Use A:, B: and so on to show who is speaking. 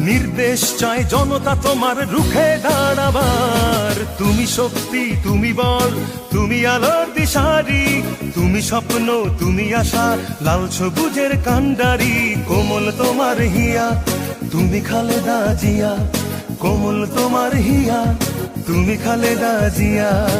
A: নির্দেশ চায় জনতা তোমার রুখে দাঁড়াবার। তুমি শক্তি, তুমি বল, তুমি আলোর দিশারি। তুমি স্বপ্ন, তুমি আশা, লাল সবুজের কান্ডারি কোমল তোমার হিয়া, তুমি খালেদা জিয়া। কোমল তোমার হিয়া, তুমি খালেদা জিয়া।